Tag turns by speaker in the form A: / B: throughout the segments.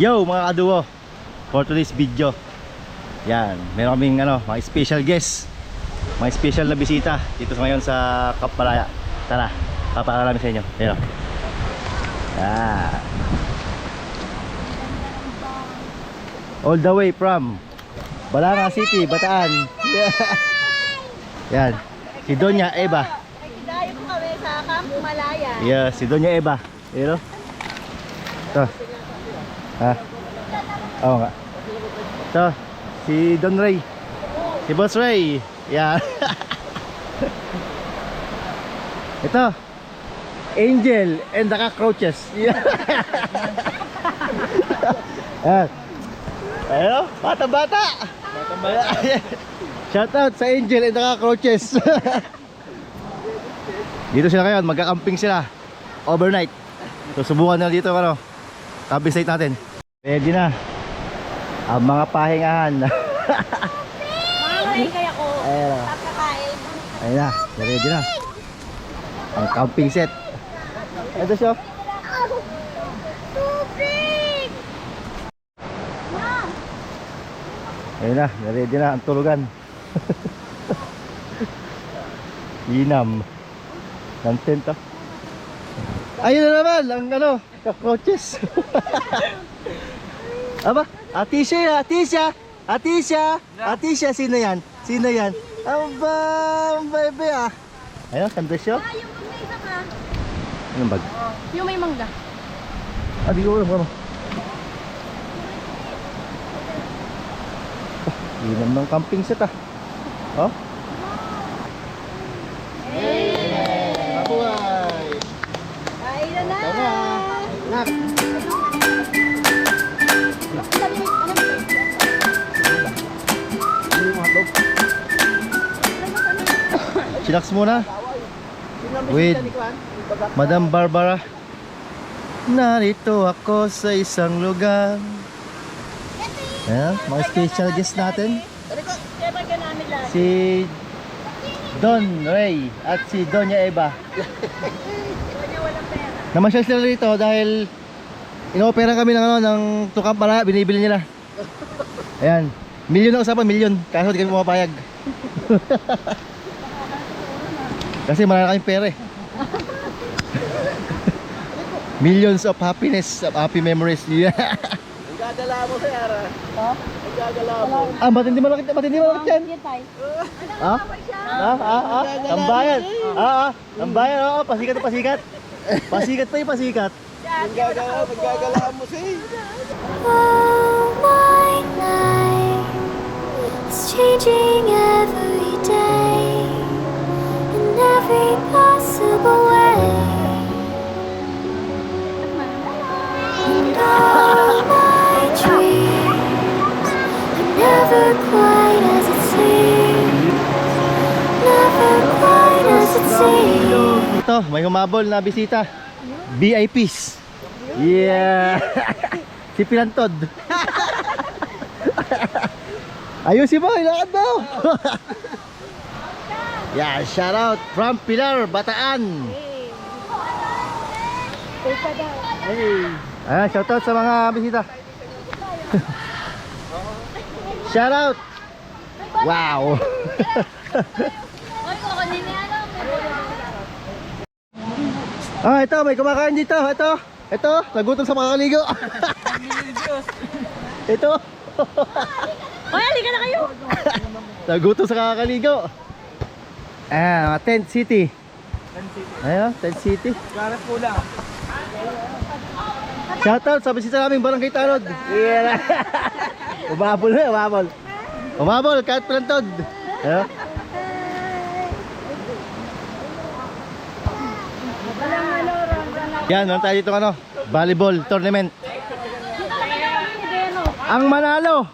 A: Yo mga kaduo For today's video Yan Meron kaming ano Mga special guest Mga special na bisita Dito sa ngayon sa Kapalaya Tara Papakala namin sa inyo Ayan. Yan All the way from Balanga City, Bataan Yan Si Donya Eva
B: Nagdayo po kami sa Camp Malaya.
A: Yeah, si Donya Eva. Ayan o. Ito. Ha? Oo nga. Ito. Si Don Ray. Si Boss Ray. Yan. Ito. Angel and the cockroaches. Yan. Yan. Ayan o. Bata-bata. Bata-bata. Shout out sa Angel and the cockroaches. Dito sila ngayon, magka-camping sila. Overnight. So subukan na dito ano. Camping site natin. Ready na. Ang mga pahingahan.
B: Mga kaya ko.
A: Ayan o.
B: Kakain.
A: Ayun na. Ready na. Ang camping set. Ito siya.
B: Tubig!
A: Ayun na. Ready na ang tulugan. Inam. Ng tent. Ayun na naman. Ang ano. Cockroaches. Aba. Atisha. Atisha. Atisha. Atisha. Sino yan? Sino yan? Aba. Ang bebe ah. Ayun. Kanda siya.
B: Ah, yung may isa ka.
A: Anong bag?
B: Yung may mangga.
A: Ah, di ko alam ano. Oh, Inam ng camping set ah. Oh? Mabuhay!
B: Kain na na!
A: Tara! Nak! Chillax muna. With Madam Barbara. Narito ako sa isang lugar. Ayan, mga special guest natin. Si Don Ray at si Donya Eva.
B: Pera.
A: Namasyal sila rito dahil inopera kami ng ano ng tukang para binibili nila. Ayan. Milyon ang usapan, milyon. Kaso di kami pumapayag. Kasi marami kaming pera eh. Millions of happiness, of happy memories. Yeah.
C: Gagala mo sa Yara.
B: Ha?
C: Gagala mo.
A: ah, matindi malakit, matindi malakit yan.
B: Yan tayo.
A: Ha? Ah, ah, ah. Tambayan. Ah, ah. Tambayan, oo. Pasikat na pasikat. Pasikat pa yung pasikat.
C: Gagala, gagala mo siya.
D: Oh, my life is changing every day in every possible way. And all my dreams are never quite as it seems. Never quite as it seems.
A: Ito, may humabol na bisita. VIPs. Yeah. si Pilantod. Ayusin mo, ilakad daw. yeah, shout out from Pilar, Bataan.
B: Daw.
A: Ayan, shout out sa mga bisita. shout out. Wow.
B: Oy, kukunin niya ano.
A: Ah, ito, may kumakain dito. Ito. Ito, nagutom sa makakaligo. ito.
B: Oy, halika na kayo.
A: Nagutom sa kakaligo. Ah, mga Tent City. Ayun, Tent City.
C: Garap ko lang.
A: Shoutout sa bisita naming Barangay Tanod. Yeah. umabol na, umabol. Umabol, kahit plantod. Ayun. Yan, meron tayo dito ano, volleyball tournament. Ang manalo.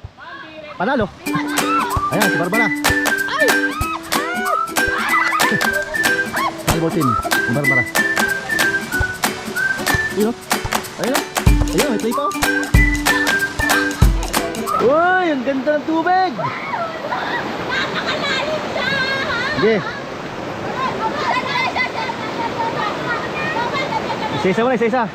A: Panalo. Ayan, si Barbara. Ay! Volleyball team, si Barbara. Ayun, ayun, ayun, pa. oh. Uy, ang ganda ng tubig. Sige. Isa-isa mo na, isa-isa.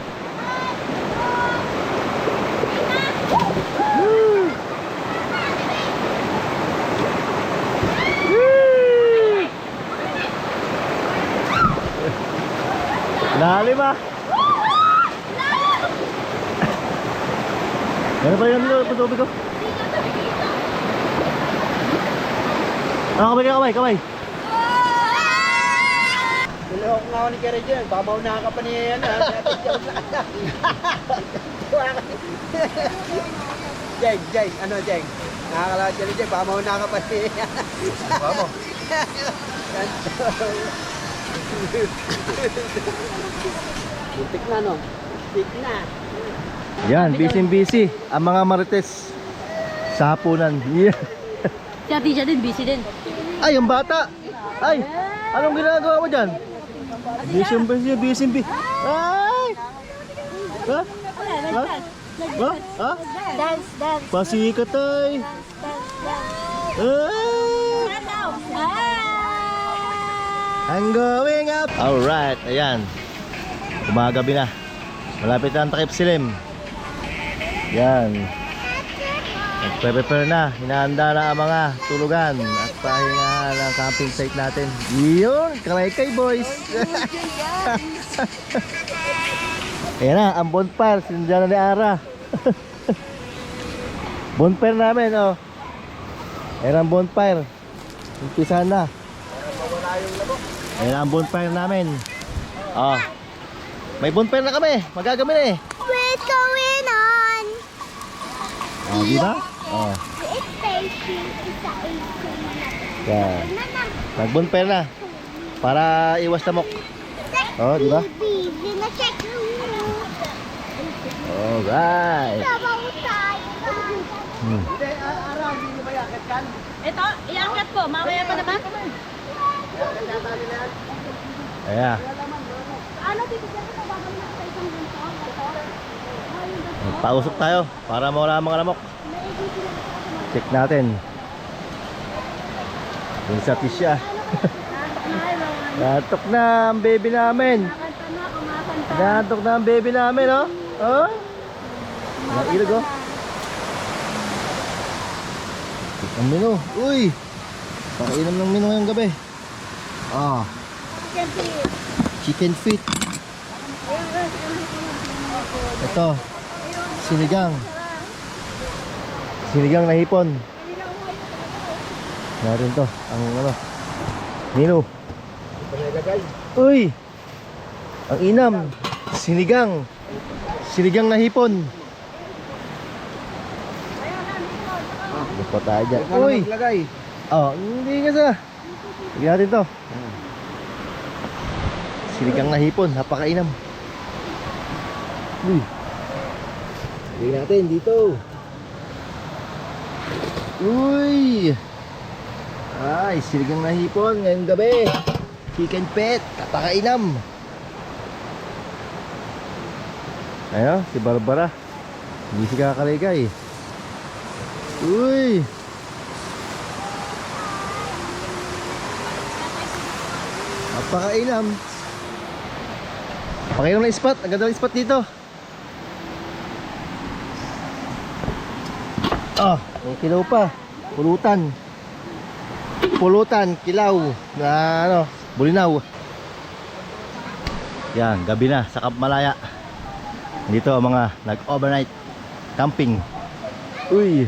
A: Dali ba? Ah. Meron pa rin ang lulot ng tubig ko. Ah, kamay, kamay, kamay.
C: Ako ni Kere Jen. Babaw na ka pa niya yan. ha? Jeng, Jeng. Ano, Jeng? Nakakalakad ka ni Jeng. Babaw na ka pa niya yan.
A: Vamos.
C: Buntik na, no? Buntik na.
A: Yan, busy busy. Ang mga marites sa hapunan. Yeah.
B: Si ate siya din, busy din.
A: Ay, ang bata. Ay, anong ginagawa mo dyan? Busy busy, busy busy. Ay! Ha? Ha? Ha? Ha?
D: Dance, dance,
A: Pasikat ay. I'm going up. Alright, ayan. Gumagabi na. Malapit na ang takip silim. Yan. Nagpe-prepare na. Hinahanda na ang mga tulugan at pahinga ng camping site natin. Yun, kalaykay boys. Ayan na, ang bonfire. Sinadya na ni Ara. bonfire namin, oh. Ayan ang bonfire. Umpisa na. Ayan ang bonfire namin. Oh. May bonfire na kami. Magagami na eh.
D: What's going on?
A: Oh, di ba? Oh.
D: It's station. It's a
A: Yan. Nag-bonfire na. Para iwas lamok. Oh, di ba?
D: Sabaw tayo.
A: Hmm.
C: Ba?
B: Ito, iangat po. Mamaya pa naman.
A: Ayan.
D: Ano dito dyan sa babang na sa isang ganito?
A: Pausok tayo para mawala ang mga lamok. Check natin. Dun sa tisya. Natok na ang baby namin. Natok na ang baby namin, oh. Oh. Ang ilog, oh. Ang mino. Uy. Pakainom ng mino ngayong gabi. Ah. Chicken feet. Ito. Sinigang. Sinigang na hipon. Narin to. Ang ano. Mino. Uy! Ang inam. Sinigang. Sinigang na hipon. Lupa tayo dyan. Uy!
C: Maglagay.
A: Oh, hindi ka sa. Lagyan natin to. Sinigang na hipon. Napakainam. Uy! Lagyan natin dito. Uy! Ay, sinigang na hipon ngayong gabi. Chicken pet. Napakainam. Ayo, si Barbara. Hindi si kakaligay. Uy! Napakainam. Napakainam na spot. Ang ng spot dito. Ah, may kilaw pa. Pulutan. Pulutan, kilaw. Na ano, bulinaw. Yan, gabi na sa Camp Malaya. Dito ang mga nag-overnight camping. Uy.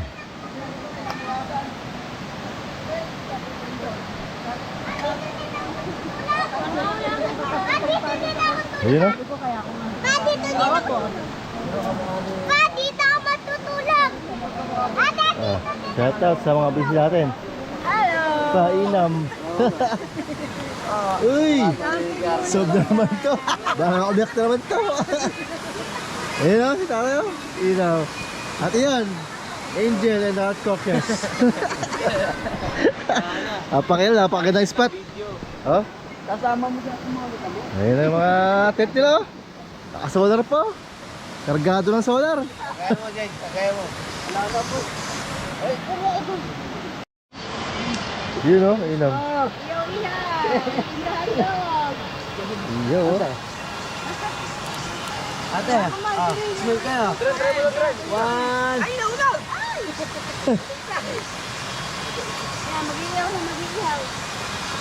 A: Ayun oh.
D: Pa, dito dito. Pa, dito ako matutulog. Ate,
A: Ah, shout out sa mga busy natin.
D: Hello.
A: Painam. Uy! Sob na naman to. Baka umiyak na naman to. Ayun o, si Tara o. Ilaw. At iyan, Angel and Hot Cockers. Apakil, napakagandang spot. Oh,
C: Kasama mo siya kumawit mo.
A: ayun ang mga tent nila. oh. Naka-solar pa. oh. Kargado ng solar.
C: Kaya mo, Jeng. Kaya mo. Wala ka po.
A: Yun o, yun o.
D: Yo, iha. Ihalog.
A: Yun o.
C: Ate, ah, smell kayo. One. Ay, nauna!
D: Yan, mag-ihaw na mag-ihaw.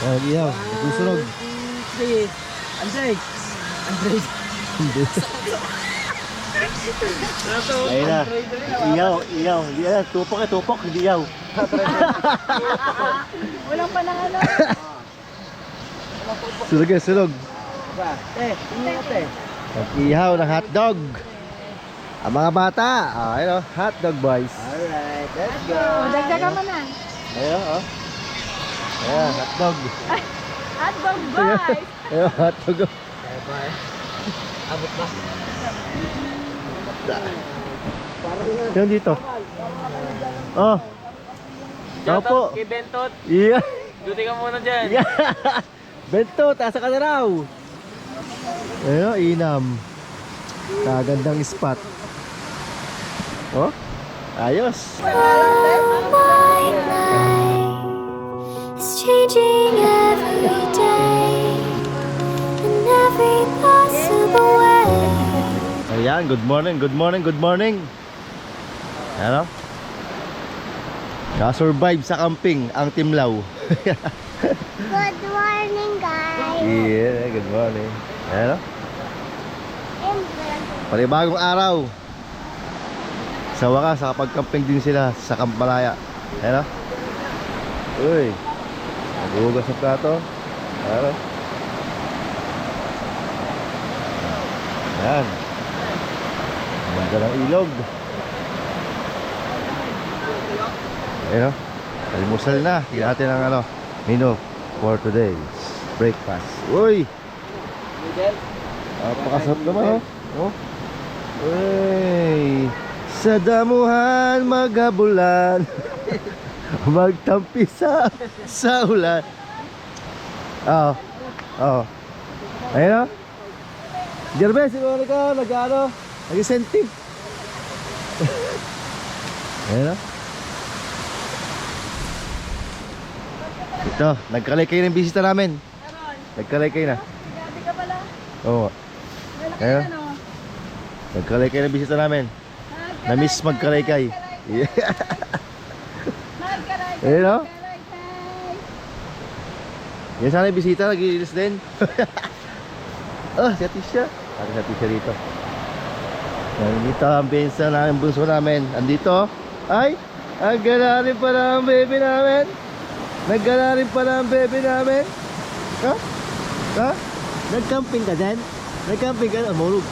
A: Yan, ihaw. Susunog.
C: Three. And six.
A: Ayun na. Iyaw, iyaw. Yan. Tupok eh, tupok. Hindi iyaw.
B: Walang panangalo.
A: Sulog eh, sulog.
C: Eh, ingat eh.
A: Nag-ihaw ng hotdog. Ang mga bata. Ah, ayun oh, hotdog boys.
C: Alright, let's go.
B: Dagdagan mo na.
A: Ayun oh. Ayan, hotdog.
B: At dog boy.
A: Ayun, hotdog. oh.
C: Abot ba?
A: Yan dito. Oh. Tao po.
E: Kay Bentot,
A: Iya.
E: duty ka muna dyan.
A: Iya. Bento, tasa ka na raw. Ayun, oh, inam. Kagandang spot. Oh, ayos. Ayan, good morning, good morning, good morning. Ano? Ka-survive sa camping ang Timlaw.
F: Good morning, guys.
A: yeah, good morning. Ano? Panibagong araw. Sa wakas, nakapag-camping din sila sa Kampalaya. Ano? Uy. Naghugas ng plato. Ano? Ayan. Ang Ganda ng ilog. Ayun o. Almusal na. Tignan natin ang ano, menu for today's breakfast. Uy! Napakasarap naman oh. Oh. Uy! Sa damuhan magabulan Magtampi sa, sa ulan Oo Oo Ayun oh Jerbe, siguro ka nag-ano Nag-senti Ayun oh. Ito, nagkalay kayo ng bisita namin. Nagkalay kayo na.
B: Grabe ka pala.
A: Oo. Ayun Nagkalay kayo ng bisita namin. Na-miss magkalay-kay Yeah. Ayun o Yan sana yung bisita, nag-iilis din. Oh, si Atisha. Ate si Atisha dito Nandito ang bensa na ang bunso namin Andito Ay, ang gala rin pala ang baby namin Naggala rin pala ang baby namin Ha? Ha? Nag-camping ka din? Nag-camping ka? Ah, mulog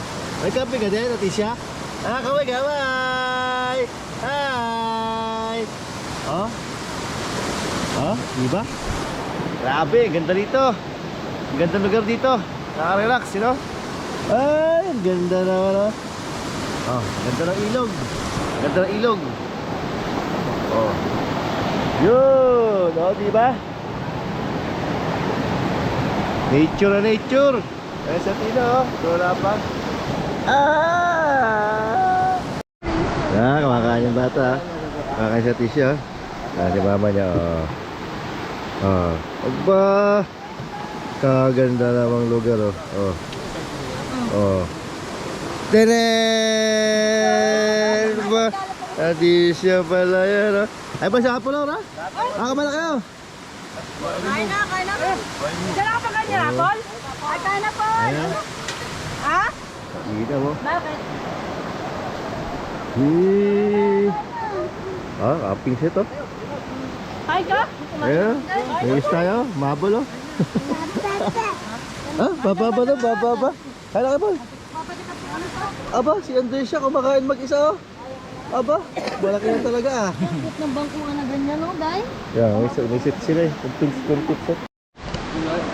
A: Nag-camping ka din, Atisha? Ah, kaway, kaway! Hi! Oh? Oh, di ba? Grabe, ganda dito. Ang ganda lugar dito. Nakaka-relax, you know? Ay, ang ganda naman, oh. Oh, ganda ng ilog. Ganda ng ilog. Oh. Yun, oh, di ba? Nature na nature. Eh, sa tino, oh. Wala pa. Ah! Ah, kumakain yung bata. ah. Kumakain sa tissue. Ah, si mama niya, oh. Oh. Aba! Kaganda namang lugar, oh. Oh. Oh. Tenen! Ba? Atisha pala yan, oh. Ay ba siya po, Laura? Ah, kamala kayo.
B: Kain na, kain na. Diyan ka pa kanya, Paul? Ay, kain na, Paul. Ha?
A: Kita mo.
B: Bakit?
A: Hii. Ah, camping set, oh.
B: Kain ka?
A: Ayan. Ayos tayo. Mabol, oh. ah, bababa na, bababa. Kaya na Paul. Aba, si Andres siya kumakain mag-isa, oh. Aba, malaki na talaga, ah.
B: Bakit ng bangkuan na ganyan, no, Day?
A: Yeah, may, may set sila eh. Kumpins, kumpins set.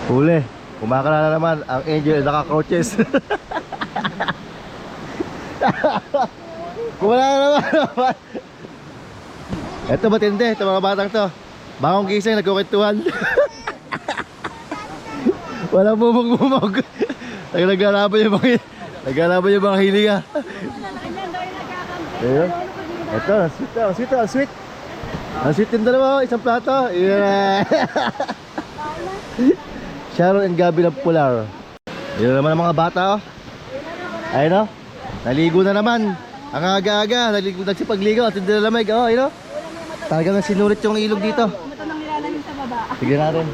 A: Huli. Kumakala na naman ang angel na naka-crouches. Kumala na naman. Ito matindi, ito mga batang to. Bangong gising, nagkukwentuhan. Walang bumog-bumog. Naglalaban yung mga Naglalaban yung mga hilinga. Ayun. Ito, ang sweet to, ang sweet to, ang sweet. Yung dalawa, oh, isang plato. Yeah. Sharon and Gabi ng Pular. Yun na naman ang mga bata, oh. Ayun, oh. Naligo na naman. Ang aga-aga, naligo, nagsipagligo at hindi na lamig. Oh, ayun, oh. Talagang sinulit yung ilog dito.
B: Ito nang nilalalim sa baba.
A: Tignan natin.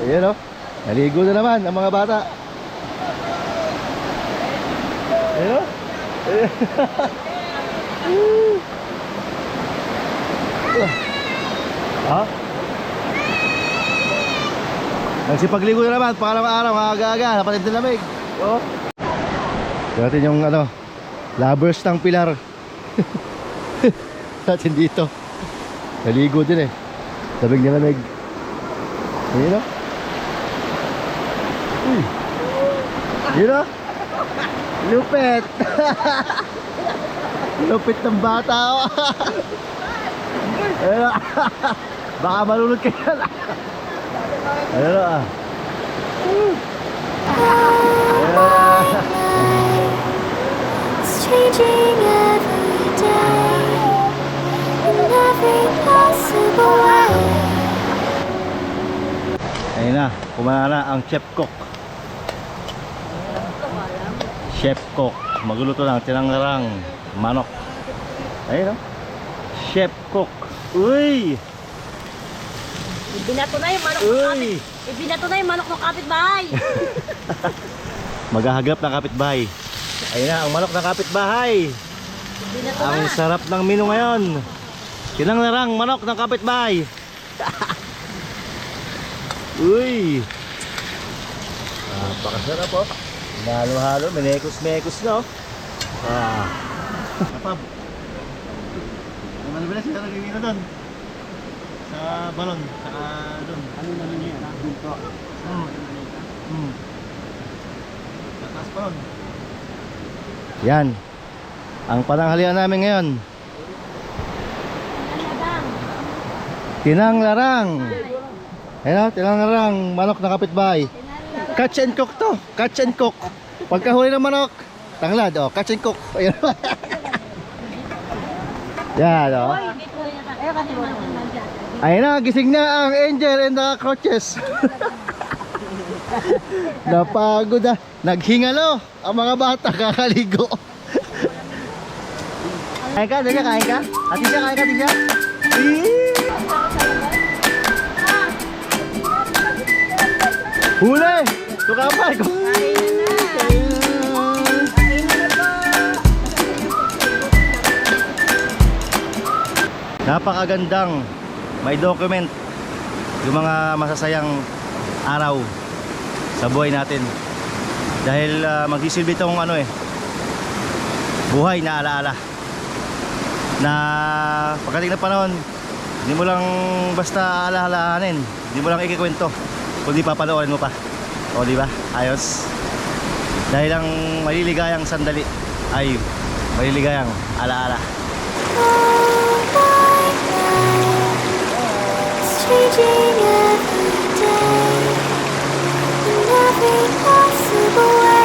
A: Ayun, oh. Naligo na naman ang mga bata. Ayun ha? Nagsipagligo na naman, pangalawang araw, aga-aga, napatid na lamig. Oh. Natin yung ano, lovers ng pilar. Natin dito. Naligo din eh. Tabig niya lamig. Ayun o. Uy. Yun o. Lupit. Lupit ng bata oh. Ayun. Baka malunod ka yan. Ayun ah.
F: Changing every day in every possible way.
A: Ayun na, kumana na ang chef cook. Chef cook. Magluluto ng tinanglarang manok. Ayun o. Chef cook. Uy!
B: Ibinato na yung manok ng kapit.
A: Uy!
B: Ibinato na yung manok ng kapitbahay.
A: Maghahagap ng kapitbahay. Ayun na, ang manok ng kapitbahay.
B: Ibinato
A: Ang
B: na.
A: sarap ng menu ngayon. Tinanglarang manok ng kapitbahay. Uy! Napakasarap po. Halo-halo, menekos-mekos no. Ah. Kapab. Naman ba na sila nagiging doon? Sa balon, saka doon. Ano naman yun? Dito. Hmm. Hmm. Sa taas balon. Yan. Ang pananghalian namin ngayon. Tinang larang. Ayun o, tinang larang. Manok na kapitbahay. Catch and cook to. Catch and cook. Pagkahuli ng manok, tanglad. Oh, catch and cook. Ayun. Yan o.
B: Ayun kasi mo
A: Ayun na, gising na ang angel and the coaches. Napagod na. Naghingalo ang mga bata kakaligo. kain ka, Tisha, kain ka? Ati siya, kain ka, Tisha? Huli! Tukapay ko! Napakagandang may document yung mga masasayang araw sa buhay natin. Dahil uh, magsisilbi itong ano eh buhay na alaala. Na pagdating ng panahon hindi mo lang basta alaalaanin hindi mo lang ikikwento kundi papanoorin mo pa o, di ba? Ayos. Dahil ang maliligayang sandali ay maliligayang alaala.
F: Changing every day, nothing possible.